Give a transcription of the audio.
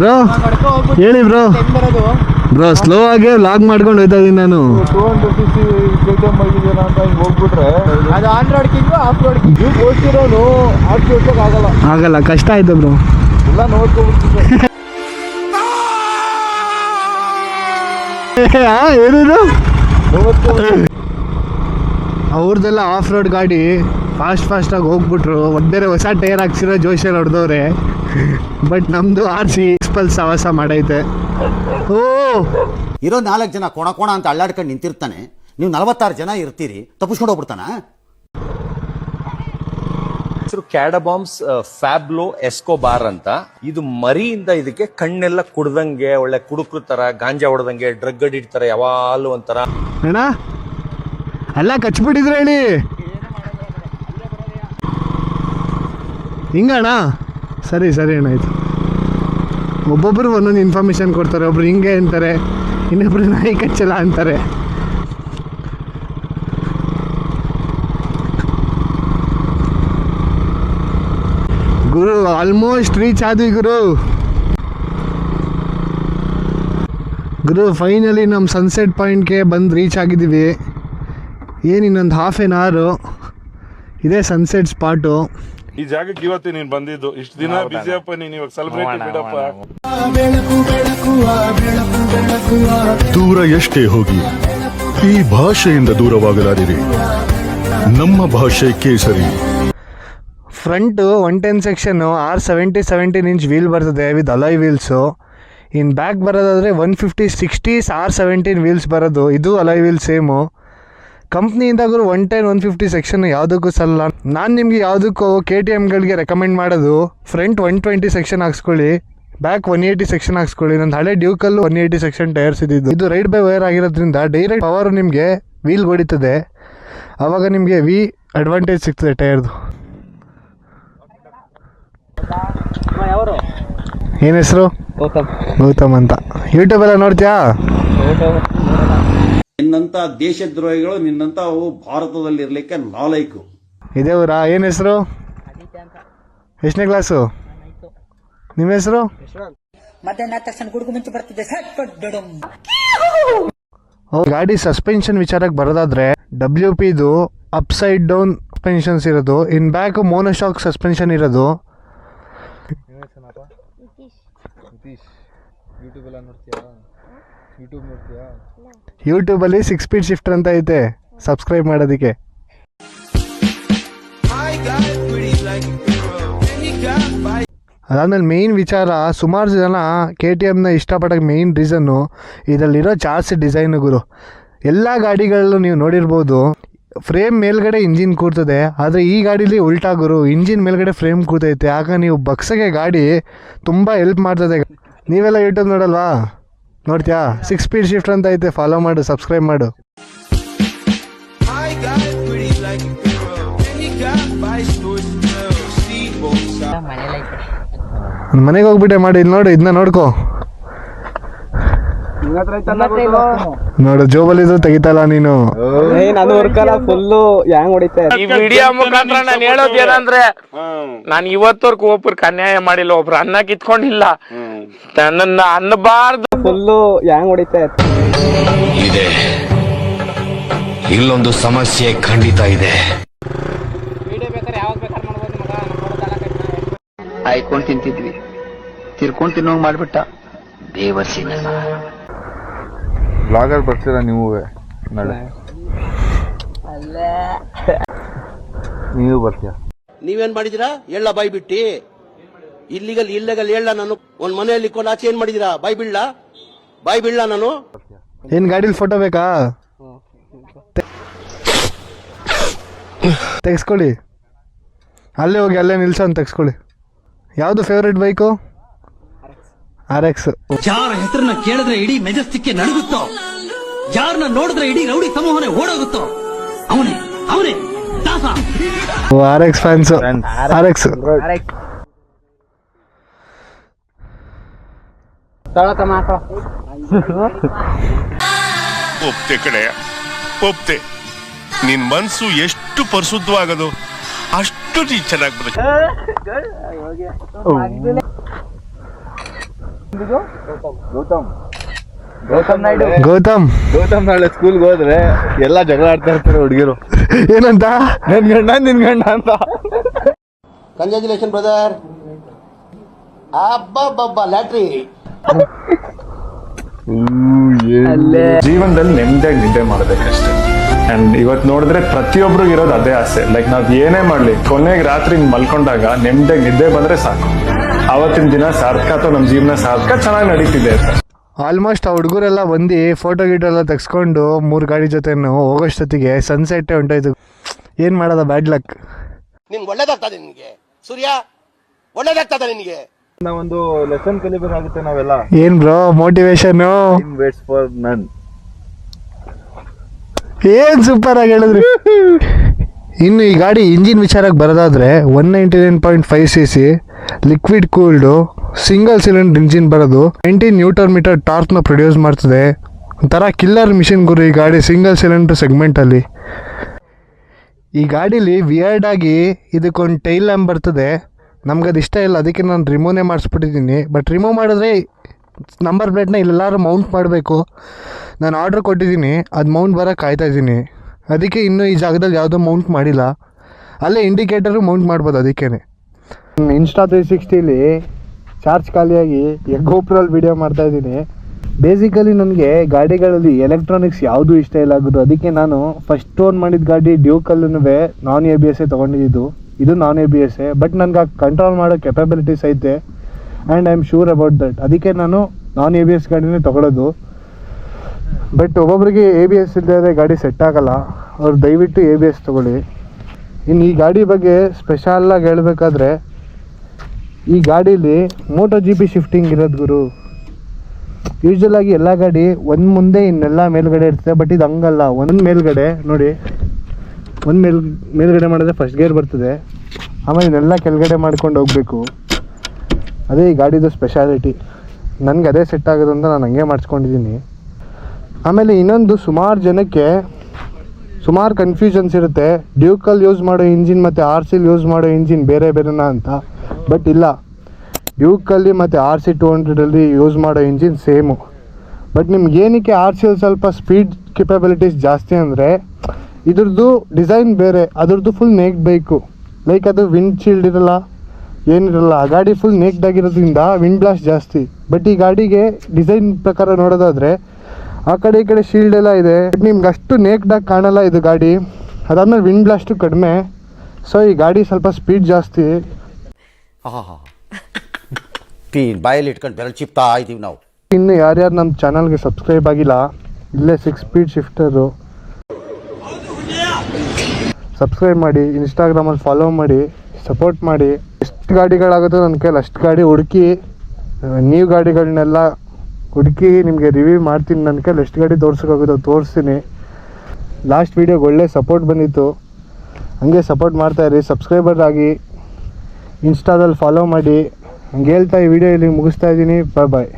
Bro? ಹೇಳಿ bro. Bro slow ಆಗಿ lag ಮಾಡ್ಕೊಂಡು ಹೋಯ್ತಾ ಇದೀನಿ ನಾನು. ಟೂ ಹಂಡ್ರೆಡ್ ಸಿ ಸಿ ಅಂತ ಹಿಂಗೆ ಹೋಗ್ಬಿಟ್ರೆ ಅದು on road king off road king ನೀವು ಓದ್ತಿರೋನು ಆಡ್ಸಿ ಆಗಲ್ಲ ಆಗಲ್ಲ ಕಷ್ಟ ಆಯ್ತು ಬ್ರೋ. ಎಲ್ಲ ನೋಡ್ಕೊಬಿಡ್ತಿದ್ದೆ ಏನಿದು? ಅವ್ರದ್ದೆಲ್ಲ ಆಫ್ ರೋಡ್ ಗಾಡಿ. ಫಾಸ್ಟ್ ಫಾಸ್ಟಾಗಿ ಹೋಗ್ಬಿಟ್ರು. ಒಂದ್ ಬೇರೆ ಹೊಸ ಟೈರ್ ಹಾಕ್ಸಿರೋ ಜೋಶಲ್ಲಿ ಹೊಡೆದವ್ರೆ ಬಟ್ ನಮ್ಮದು ಆರ್ ಸಿ ಎಕ್ಸ್ಪಲ್ ಸವಾಸ ಮಾಡೈತೆ. ಓ! ಇರೋ ನಾಲ್ಕು ಜನ ಕೊಣ ಕೋಣ ಅಂತ ಅಳ್ಳಾಡ್ಕೊಂಡು ನಿಂತಿರ್ತಾನೆ. ನೀವು ನಲವತ್ತಾರು ಜನ ಇರ್ತೀರಿ. ತಪ್ಪಿಸ್ಕೊಂಡು ಹೋಗ್ಬಿಡ್ತಾನ? ಹೆಸರು ಕ್ಯಾಡಬಾಂಬ್ಸ್ ಫ್ಯಾಬ್ಲೋ ಎಸ್ಕೋಬಾರ್ ಅಂತ. ಇದು ಮರಿಯಿಂದ ಇದಕ್ಕೆ ಕಣ್ಣೆಲ್ಲ ಕುಡ್ದಂಗೆ ಒಳ್ಳೆ ಕುಡುಕ್ರ ತರ ಗಾಂಜಾ ಹೊಡೆದಂಗೆ ಡ್ರಗ್ ಅಡಿಡ್ತಾರೆ ತರ ಯಾವಾಗಲೂ ಒಂಥರ. ಅಣ್ಣ ಎಲ್ಲ ಕಚ್ಬಿಟ್ಟಿದ್ರೆ ಹೇಳಿ ಹಿಂಗಣ್ಣ? ಸರಿ ಸರಿ ಅಣ್ಣ, ಆಯಿತು. ಒಬ್ಬೊಬ್ಬರು ಒಂದೊಂದು ಇನ್ಫಾರ್ಮೇಷನ್ ಕೊಡ್ತಾರೆ, ಒಬ್ರು ಹಿಂಗೆ ಅಂತಾರೆ, ಇನ್ನೊಬ್ರು ನಾಯಿ ಕಚ್ಚಲ್ಲ ಅಂತಾರೆ. ಗುರು ಆಲ್ಮೋಸ್ಟ್ ರೀಚ್ ಆದ್ವಿ ಗುರು. ಗುರು ಫೈನಲಿ ನಮ್ಮ ಸನ್ಸೆಟ್ ಪಾಯಿಂಟ್ಗೆ ಬಂದು ರೀಚ್ ಆಗಿದ್ದೀವಿ. ಏನು ಇನ್ನೊಂದು ಹಾಫ್ ಆನ್ ಅವರು ಇದೇ ಸನ್ಸೆಟ್ ಸ್ಪಾಟು ಈ ಜಾಗಕ್ಕೆ ಇವತ್ತು ನೀನ್ ಬಂದಿದ್ದು. ಇಷ್ಟು ದಿನ ಬಿಸಿಯಪ್ಪ ನೀನ್ ಇವಾಗ ಸೆಲೆಬ್ರೇಟ್ ಬಿಡಪ್ಪ. ದೂರ ಎಷ್ಟೇ ಹೋಗಿ ಈ ಭಾಷೆಯಿಂದ ದೂರವಾಗಲಾರಿರಿ. ನಮ್ಮ ಭಾಷೆ ಕೇಸರಿ. Front one ten section R seventy seventeen inch wheel ಬರ್ತದೆ ವಿತ್ ಅಲಾಯ್ ವೀಲ್ಸು ಇನ್ನು ಬ್ಯಾಕ್ ಬರೋದಾದರೆ one fifty sixties R seventeen wheels ಬರೋದು. ಇದು alloy wheel same ಕಂಪ್ನಿಯಿಂದಾಗೂ one ten one fifty section ಯಾವುದಕ್ಕೂ ಸಲ್ಲ. ನಾನು ನಿಮಗೆ ಯಾವುದಕ್ಕೂ ಕೆ ಟಿ ಎಮ್ಗಳಿಗೆ ರೆಕಮೆಂಡ್ ಮಾಡೋದು. ಫ್ರಂಟ್ ಒನ್ ಟ್ವೆಂಟಿ ಸೆಕ್ಷನ್ ಹಾಕ್ಸ್ಕೊಳ್ಳಿ. ಬ್ಯಾಕ್ ಒನ್ ಏಯ್ಟಿ ಸೆಕ್ಷನ್ ಹಾಕ್ಸ್ಕೊಳ್ಳಿ. ನನ್ನ ಹಳೆ ಡ್ಯೂಕಲ್ಲು ಒನ್ ಏಯ್ಟಿ ಸೆಕ್ಷನ್ ಟೈರ್ಸ್ ಇದ್ದಿದ್ದು. ಇದು ರೈಡ್ ಬೈ ವೈರ್ ಆಗಿರೋದ್ರಿಂದ ಡೈರೆಕ್ಟ್ ಪವರ್ ನಿಮಗೆ ವೀಲ್ ಹೊಡಿತದೆ. ಆವಾಗ ನಿಮಗೆ ವಿ ಅಡ್ವಾಂಟೇಜ್ ಸಿಗ್ತದೆ ಟೈರ್ದು ಏನು ಹೆಸರು? ಗೌತಮ್. ಅಂತ. ಯೂಟ್ಯೂಬೆಲ್ಲ ನೋಡ್ತೀಯಾ? ನಿನ್ನಂತ ದೇಶದ್ರೋಹಿಗಳು ನಿನ್ನಂತ ಅವು ಭಾರತದಲ್ಲಿ ಇರ್ಲಿಕ್ಕೆ ನಾಲೈಕು. ಇದೇ ಏನ್ ಏನು ಹೆಸರು? ಎಷ್ಟನೇ ಕ್ಲಾಸು? ನಿಮ್ಮ ಹೆಸರು? ಮಧ್ಯಾಹ್ನ ಆದ ತಕ್ಷಣ ಗುಡುಗು ಮುಂಚೆ ಬರ್ತಿದ್ದೆ ಡಡಮ್ ಗಾಡಿ ಸಸ್ಪೆನ್ಷನ್ ವಿಚಾರಕ್ಕೆ ಬರೋದಾದ್ರೆ ಡಬ್ಲ್ಯೂ ಪಿದು ಅಪ್ ಸೈಡ್ ಡೌನ್ ಸಸ್ಪೆನ್ಷನ್ಸ್ ಇರೋದು ಇನ್ ಬ್ಯಾಕ್ ಮೋನೋಶಾಕ್ ಸಸ್ಪೆನ್ಷನ್ ಇರೋದು. ಯೂಟ್ಯೂಬ್ ಎಲ್ಲ ನೋಡ್ತೀಯಾ? ಯೂಟ್ಯೂಬ್ ನೋಡ್ತೀಯಾ? ಯೂಟ್ಯೂಬಲ್ಲಿ ಸಿಕ್ಸ್ ಸ್ಪೀಡ್ ಶಿಫ್ಟ್ ಅಂತ ಐತೆ. ಸಬ್ಸ್ಕ್ರೈಬ್ ಮಾಡೋದಕ್ಕೆ. ಅದಾದ್ಮೇಲೆ ಮೇಯ್ನ್ ವಿಚಾರ, ಸುಮಾರು ಜನ ಕೆ ಟಿ ಎಮ್ನ ಇಷ್ಟಪಡೋಕ್ಕೆ ಮೇಯ್ನ್ ರೀಸನ್ನು ಇದರಲ್ಲಿರೋ ಚಾರ್ಜ್ ಡಿಸೈನು ಗುರು. ಎಲ್ಲ ಗಾಡಿಗಳಲ್ಲೂ ನೀವು ನೋಡಿರ್ಬೋದು ಫ್ರೇಮ್ ಮೇಲ್ಗಡೆ ಇಂಜಿನ್ ಕೂರ್ತದೆ, ಆದರೆ ಈ ಗಾಡೀಲಿ ಉಲ್ಟಾ ಗುರು ಇಂಜಿನ್ ಮೇಲ್ಗಡೆ ಫ್ರೇಮ್ ಕೂತೈತೆ. ಆಗ ನೀವು ಬಕ್ಸಗೆ ಗಾಡಿ ತುಂಬ ಹೆಲ್ಪ್ ಮಾಡ್ತದೆ. ನೀವೆಲ್ಲ ಯೂಟ್ಯೂಬ್ ನೋಡಲ್ವಾ? ನೋಡ್ತೀಯಾ? ಸಿಕ್ಸ್ ಸ್ಪೀಡ್ ಶಿಫ್ಟ್ ಅಂತ ಐತೆ ಫಾಲೋ ಮಾಡು ಸಬ್ಸ್ಕ್ರೈಬ್ ಮಾಡು. ಮನೆಗೆ ಹೋಗ್ಬಿಟ್ಟೆ ಮಾಡಿ ಇಲ್ಲಿ ನೋಡು ಇದನ್ನ ನೋಡ್ಕೋ. ನೋಡು ಜೋಬಲ್ ಇದ್ರು ತೆಗಿತಲ್ಲ ನೀನು. ನಾನು ವರ್ಕಲ್ಲ ಫುಲ್ಲು ಹ್ಯಾಂಗ್ ಹೊಡಿತೆ ಈ ವಿಡಿಯೋ ಮುಖಾಂತರ ನಾನು ಹೇಳೋದು ಏನಂದ್ರೆ ನಾನು ಇವತ್ತವರೆಗೂ ಒಬ್ರಿಗೆ ಅನ್ಯಾಯ ಮಾಡಿಲ್ಲ ಒಬ್ರು ಅನ್ನ ಕಿತ್ಕೊಂಡಿಲ್ಲ. ನನ್ನ ಅನ್ನಬಾರ್ದು ಫುಲ್ಲು ಹ್ಯಾಂಗ್ ಹೊಡಿತಾ ಇದೆ. ಇಲ್ಲೊಂದು ಸಮಸ್ಯೆ ಖಂಡಿತ ಇದೆ. ಆಯ್ಕೊಂಡು ತಿಂತಿದ್ವಿ. ತಿರ್ಕೊಂಡು ತಿನ್ನೋಂಗ್ ಮಾಡ್ಬಿಟ್ಟ. ದೇವರ್ಸಿ ಬ್ಲಾಗರ್ ಬರ್ತೀರಾ ನೀವು? ನಾಳೆ. ನೀವು ಬರ್ತೀರಾ? ನೀವೇನ್ ಮಾಡಿದಿರಾ ಎಲ್ಲ ಬಾಯ್ ಬಿಟ್ಟಿ ಇಲ್ಲಿಗಲ್ ಇಲ್ಲಗಲ್ ಹೇಳ ನಾನು ಒಂದ್ ಮನೆಯಲ್ಲಿ ಇಟ್ಕೊಂಡು ಆಚೆ ಏನ್ ಮಾಡಿದಿರಾ? ಬಾಯ್ ಬಿಡ್ಲ ಬಾಯ್ ಬಿಡ್ಲ ನಾನು ಏನ್ ಗಾಡಿಲಿ ಫೋಟೋ ಬೇಕಾ? ತೆಗ್ಸ್ಕೊಳ್ಳಿ. ಅಲ್ಲೇ ಹೋಗಿ ಅಲ್ಲೇ ನಿಲ್ಸೋನ್ ತೆಗ್ಸ್ಕೊಳ್ಳಿ. ಯಾವುದು ಫೇವ್ರೇಟ್ ಬೈಕು ಆರ್ ಎಕ್ಸ್ ಯಾರ ಹೆಸರನ್ನ ಕೇಳಿದ್ರೆ ಇಡೀ ಮೆಜೆಸ್ಟಿಕ್ ನಡುಗುತ್ತೋ? ಯಾರನ್ನ ನೋಡಿದ್ರೆ ಇಡೀ ರೌಡಿ ಸಮೂಹನೇ ಓಡೋಗುತ್ತೋ? ಅವನೇ ಅವನೇ ದಾಸ. R X fans R X ಒಪ್ತೆ ಕಡೆಯ ಒಪ್ತೆ. ನಿನ್ ಮನ್ಸು ಎಷ್ಟು ಪರಿಶುದ್ಧವಾಗದು ಅಷ್ಟು ನೀ ಚೆನ್ನಾಗಿ ಬರುತ್ತೆ ಗೌತಮ್. ಗೌತಮ್. ನಾಯ್ಡು. ಗೌತಮ್. ಗೌತಮ್ ನಾಳೆ ಸ್ಕೂಲ್ಗೆ ಹೋದ್ರೆ ಎಲ್ಲ ಜಗಳ ಆಡ್ತಾ ಇರ್ತಾರೆ ಹುಡುಗಿರು. ಏನಂತ? ನನ್ ಗಂಡ ನಿನ್ ಗಂಡ ಅಂತ. ಕಂಗ್ರ್ಯಾಚುಲೇಷನ್ ಬ್ರದರ್ ಅಬ್ಬಬ್ಬಬ್ಬ ಲ್ಯಾಟ್ರಿ ಜೀವನದಲ್ಲಿ ನೆಮ್ಮದಿಯಾಗಿ ನಿದ್ದೆ ಮಾಡಬೇಕಷ್ಟೇ ಅಂಡ್ ಇವತ್ತು ನೋಡಿದ್ರೆ ಪ್ರತಿಯೊಬ್ರು ಇರೋದು ಅದೇ ಆಸೆ. ಲೈಕ್ ನಾವ್ ಏನೇ ಮಾಡ್ಲಿ ಕೊನೆಗೆ ರಾತ್ರಿ ಮಲ್ಕೊಂಡಾಗ ನೆಮ್ಮದಿಯಾಗಿ ನಿದ್ದೆ ಬಂದ್ರೆ ಸಾಕು. ಅವತ್ತಿನ ದಿನ ಸಾರ್ಥಕ ಅಥವಾ ನಮ್ಮ ಜೀವನ ಸಾರ್ಥಕ ಚೆನ್ನಾಗಿ ನಡೀತಿದೆ ಅಂತ. ಆಲ್ಮೋಸ್ಟ್ ಆ ಹುಡುಗರೆಲ್ಲ ಬಂದು ಫೋಟೋ ಗೀಟೋ ಎಲ್ಲ ತೆಗ್ಸ್ಕೊಂಡು ಮೂರು ಗಾಡಿ ಜೊತೆ ಹೋಗೋಷ್ಟೊತ್ತಿಗೆ ಸನ್ಸೆಟ್ಟೇ ಹೊಂಟೋಯ್ತು ಏನು ಮಾಡೋದ ಬ್ಯಾಡ್ ಲಕ್ ನಿನ್ಗೆ ಒಳ್ಳೇದಾಗ್ತದೆ ನಿನ್ಗೆ. ಸೂರ್ಯ ಒಳ್ಳೇದಾಗ್ತದೆ ನಿನಗೆ. ನಾವೊಂದು ಲೆಸನ್ ಕಲಿಬೇಕಾಗುತ್ತೆ ನಾವೆಲ್ಲ. ಏನ್ ಬ್ರೋ ಮೋಟಿವೇಶನ್ ವೇಟ್ಸ್ ಫಾರ್ ನನ್ ಏನು ಸೂಪರ್ ಆಗಿ ಹೇಳಿದ್ರಿ? ಇನ್ನು ಈ ಗಾಡಿ ಇಂಜಿನ್ ವಿಚಾರಕ್ಕೆ ಬರೋದಾದ್ರೆ one ninety nine point five C C liquid cooled single cylinder engine ಬರೋದು ನೈಂಟೀನ್ ನ್ಯೂಟರ್ ಮೀಟರ್ ಟಾರ್ಕ್ನ ಪ್ರೊಡ್ಯೂಸ್ ಮಾಡ್ತದೆ. ಒಂಥರ ಕಿಲ್ಲರ್ ಮಿಷಿನ್ ಗುರು ಈ ಗಾಡಿ ಸಿಂಗಲ್ ಸಿಲಿಂಡರ್ ಸೆಗ್ಮೆಂಟಲ್ಲಿ ಈ ಗಾಡೀಲಿ ವಿಯರ್ಡ್ ಆಗಿ ಇದಕ್ಕೊಂದು ಟೈಲ್ ಲ್ಯಾಂಪ್ ಬರ್ತದೆ. ನಮ್ಗದು ಇಷ್ಟ ಇಲ್ಲ, ಅದಕ್ಕೆ ನಾನು ರಿಮೂವ್ನೇ ಮಾಡಿಸ್ಬಿಟ್ಟಿದ್ದೀನಿ. ಬಟ್ ರಿಮೂವ್ ಮಾಡಿದ್ರೆ ನಂಬರ್ ಪ್ಲೇಟ್ನ ಇಲ್ಲೆಲ್ಲರೂ ಮೌಂಟ್ ಮಾಡಬೇಕು. ನಾನು ಆರ್ಡ್ರ್ ಕೊಟ್ಟಿದ್ದೀನಿ, ಅದು ಮೌಂಟ್ ಬರೋಕ್ಕೆ ಕಾಯ್ತಾಯಿದ್ದೀನಿ ಅದಕ್ಕೆ ಇನ್ನೂ ಈ ಜಾಗದಲ್ಲಿ ಯಾವುದೋ ಮೌಂಟ್ ಮಾಡಿಲ್ಲ. ಅಲ್ಲೇ ಇಂಡಿಕೇಟರು ಮೌಂಟ್ ಮಾಡ್ಬೋದು ಅದಕ್ಕೇ ಇನ್ಸ್ಟಾ ತ್ರೀ ಸಿಕ್ಸ್ಟಿಲಿ ಚಾರ್ಜ್ ಖಾಲಿಯಾಗಿ ಗೋಪ್ರಲ್ಲಿ ವೀಡಿಯೋ ಮಾಡ್ತಾ ಇದ್ದೀನಿ. ಬೇಸಿಕಲಿ ನನಗೆ ಗಾಡಿಗಳಲ್ಲಿ ಎಲೆಕ್ಟ್ರಾನಿಕ್ಸ್ ಯಾವುದೂ ಇಷ್ಟ ಇಲ್ಲ ಆಗೋದು ಅದಕ್ಕೆ ನಾನು ಫಸ್ಟ್ ಓನ್ ಮಾಡಿದ ಗಾಡಿ ಡ್ಯೂಕಲ್ಲೂ ನಾನ್ ಎ ಬಿ ಎಸ್ಸೇ ತೊಗೊಂಡಿದ್ದು. ಇದು ನಾನ್ ಎ ಬಿ ಎಸ್ಸೇ ಬಟ್ ನನಗೆ ಕಂಟ್ರೋಲ್ ಮಾಡೋ ಕೆಪಬಿಲಿಟೀಸ್ ಐತೆ. And I am sure about that ಅದಕ್ಕೆ ನಾನು ನಾನ್ ಎ ಬಿ ಎಸ್ ಗಾಡಿನೇ ತೊಗೊಳೋದು. ಬಟ್ ಒಬ್ಬೊಬ್ಬರಿಗೆ ಎ ಬಿ ಎಸ್ ಇಲ್ಲದೆ ಗಾಡಿ ಸೆಟ್ ಆಗಲ್ಲ. ಅವ್ರು ದಯವಿಟ್ಟು ಎ ಬಿ ಎಸ್ ತೊಗೊಳ್ಳಿ. ಇನ್ನು ಈ ಗಾಡಿ ಬಗ್ಗೆ ಸ್ಪೆಷಲಾಗಿ ಹೇಳಬೇಕಾದ್ರೆ ಈ ಗಾಡೀಲಿ ಮೋಟೋ ಜಿ ಪಿ ಶಿಫ್ಟಿಂಗ್ ಇರೋದು ಗುರು. ಯೂಶ್ವಲ್ ಆಗಿ ಎಲ್ಲ ಗಾಡಿ ಒಂದು ಮುಂದೆ ಇನ್ನೆಲ್ಲ ಮೇಲ್ಗಡೆ ಇರ್ತದೆ ಬಟ್ ಇದು ಹಂಗಲ್ಲ. ಒಂದು ಮೇಲ್ಗಡೆ, ನೋಡಿ. ಒಂದು ಮೇಲ್, ಮೇಲ್ಗಡೆ ಮಾಡಿದ್ರೆ ಫಸ್ಟ್ ಗೇರ್ ಬರ್ತದೆ. ಆಮೇಲೆ ಇನ್ನೆಲ್ಲ ಕೆಳಗಡೆ ಮಾಡ್ಕೊಂಡು ಹೋಗಬೇಕು. ಅದೇ ಈ ಗಾಡಿದು ಸ್ಪೆಷಾಲಿಟಿ ನನಗೆ ಅದೇ ಸೆಟ್ ಆಗೋದು ಅಂತ ನಾನು ಹಂಗೆ ಮಾಡಿಸ್ಕೊಂಡಿದ್ದೀನಿ ಆಮೇಲೆ ಇನ್ನೊಂದು ಸುಮಾರು ಜನಕ್ಕೆ ಸುಮಾರು ಕನ್ಫ್ಯೂಷನ್ಸ್ ಇರುತ್ತೆ. ಡ್ಯೂಕಲ್ಲಿ ಯೂಸ್ ಮಾಡೋ ಇಂಜಿನ್ ಮತ್ತು ಆರ್ ಸಿಲ್ ಯೂಸ್ ಮಾಡೋ ಇಂಜಿನ್ ಬೇರೆ ಬೇರೆನಾ ಅಂತ. ಬಟ್ ಇಲ್ಲ. ಡ್ಯೂಕಲ್ಲಿ ಮತ್ತು ಆರ್ ಸಿ ಟು ಹಂಡ್ರೆಡಲ್ಲಿ ಯೂಸ್ ಮಾಡೋ ಇಂಜಿನ್ ಸೇಮು ಬಟ್ ನಿಮ್ಗೆ ಏನಕ್ಕೆ ಆರ್ ಸಿ ಸ್ವಲ್ಪ ಸ್ಪೀಡ್ ಕೆಪಬಿಲಿಟೀಸ್ ಜಾಸ್ತಿ ಅಂದರೆ, ಇದ್ರದ್ದು ಡಿಸೈನ್ ಬೇರೆ, ಅದ್ರದ್ದು ಫುಲ್ ನೇಕ್ ಬೈಕು ಲೈಕ್ ಅದು ವಿಂಡ್ ಶೀಲ್ಡ್ ಇರಲ್ಲ, ಏನಿರಲ್ಲ, ಆ ಗಾಡಿ ಫುಲ್ ನೇಕ್ಡ್ ಆಗಿರೋದ್ರಿಂದ ವಿಂಡ್ ಬ್ಲಾಸ್ಟ್ ಜಾಸ್ತಿ. ಬಟ್ ಈ ಗಾಡಿಗೆ ಡಿಸೈನ್ ಪ್ರಕಾರ ನೋಡೋದಾದರೆ, ಆ ಕಡೆ ಈ ಕಡೆ ಶೀಲ್ಡ್ ಎಲ್ಲ ಇದೆ ಬಟ್ ನಿಮ್ಗೆ ಅಷ್ಟು ನೇಕ್ಡಾಗಿ ಕಾಣಲ್ಲ ಇದು ಗಾಡಿ. ಅದಾದಮೇಲೆ ವಿಂಡ್ ಬ್ಲಾಸ್ಟು ಕಡಿಮೆ. ಸೊ ಈ ಗಾಡಿ ಸ್ವಲ್ಪ ಸ್ಪೀಡ್ ಜಾಸ್ತಿ. ಆಹಾ ಪೀ ಬಾಯಲ್ಲಿ ಇಟ್ಕೊಂಡು ಬೆರಳು ಚಿಪ್ತಾ ಇದ್ದೀವಿ ನಾವು. ಇನ್ನು ಯಾರ್ಯಾರು ನಮ್ಮ ಚಾನಲ್ಗೆ ಸಬ್ಸ್ಕ್ರೈಬ್ ಆಗಿಲ್ಲ, ಇಲ್ಲೇ ಸಿಕ್ಸ್ ಸ್ಪೀಡ್ ಶಿಫ್ಟರು ಸಬ್ಸ್ಕ್ರೈಬ್ ಮಾಡಿ ಇನ್ಸ್ಟಾಗ್ರಾಮಲ್ಲಿ ಫಾಲೋ ಮಾಡಿ ಸಪೋರ್ಟ್ ಮಾಡಿ. ಎಷ್ಟು ಗಾಡಿಗಳಾಗುತ್ತೋ ನನ್ನ ಕೈಲಿ ಅಷ್ಟು ಗಾಡಿ ಹುಡುಕಿ ನೀವು ಗಾಡಿಗಳನ್ನೆಲ್ಲ ಹುಡುಕಿ ನಿಮಗೆ ರಿವ್ಯೂ ಮಾಡ್ತೀನಿ. ನನ್ನ ಕೈಲಿ ಎಷ್ಟು ಗಾಡಿ ತೋರ್ಸೋಕ್ಕಾಗುತ್ತೋ ತೋರಿಸ್ತೀನಿ. ಲಾಸ್ಟ್ ವೀಡಿಯೋಗೆ ಒಳ್ಳೆ ಸಪೋರ್ಟ್ ಬಂದಿತ್ತು. ಹಂಗೆ ಸಪೋರ್ಟ್ ಮಾಡ್ತಾಯಿರಿ ಸಬ್ಸ್ಕ್ರೈಬರ್ ಆಗಿ ಇನ್ಸ್ಟಾದಲ್ಲಿ ಫಾಲೋ ಮಾಡಿ. ಹಂಗೆ ಹೇಳ್ತಾ ಈ ವಿಡಿಯೋ ಇಲ್ಲಿ ಮುಗಿಸ್ತಾ ಇದ್ದೀನಿ. ಬಾಯ್ ಬಾಯ್